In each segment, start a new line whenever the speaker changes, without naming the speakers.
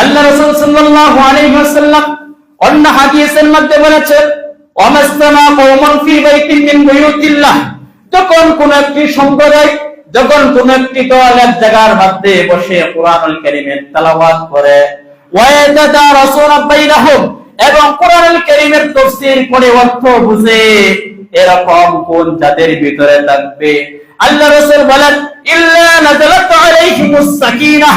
আল্লাহ রাসূল সাল্লাল্লাহু আলাইহি ওয়াসাল্লাম অন্য হাদিসের মধ্যে বলেছেন অমাস্তামা কওমান ফি বাইতিন মিন বুয়ুতিল্লাহ। যখন কোন একটি সম্প্রদায়, যখন কোন একটি দল এক জায়গার মধ্যে বসে কোরআনুল কারীমের তেলাওয়াত করে ওয়ায়াতাদারাসুনা বাইনাহুম, এবং কোরআনুল কারীমের তাফসীর করে অর্থ বুঝে, এরকম কোন জাতির ভিতরে থাকবে? আল্লাহ রাসূল বলেন, ইল্লা নাযালাত আলাইহিমুস সাকিনাহ।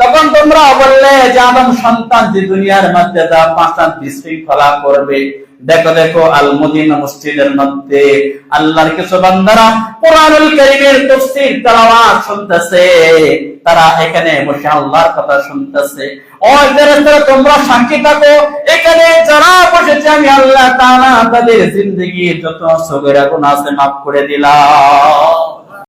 তখন তোমরা বললে যে আদম সন্তান যে দুনিয়ার মধ্যে যা পাঁচটা বিশৃঙ্খলা করবে, দেখো দেখো আল মদিনা মসজিদের মধ্যে আল্লাহর কিছু বান্দারা কোরআনুল কারীমের তাফসীর, তেলাওয়াত শুনতেছে। তারা এখানে বসে আল্লাহর কথা শুনতেছে। ও ফেরেশতারা তোমরা সাক্ষী থাকো। এখানে যারা বসেছে, আমি আল্লাহ তাআলা তাদের জিন্দেগির যত সগরা গুনাহ আছে মাফ করে দিলাম।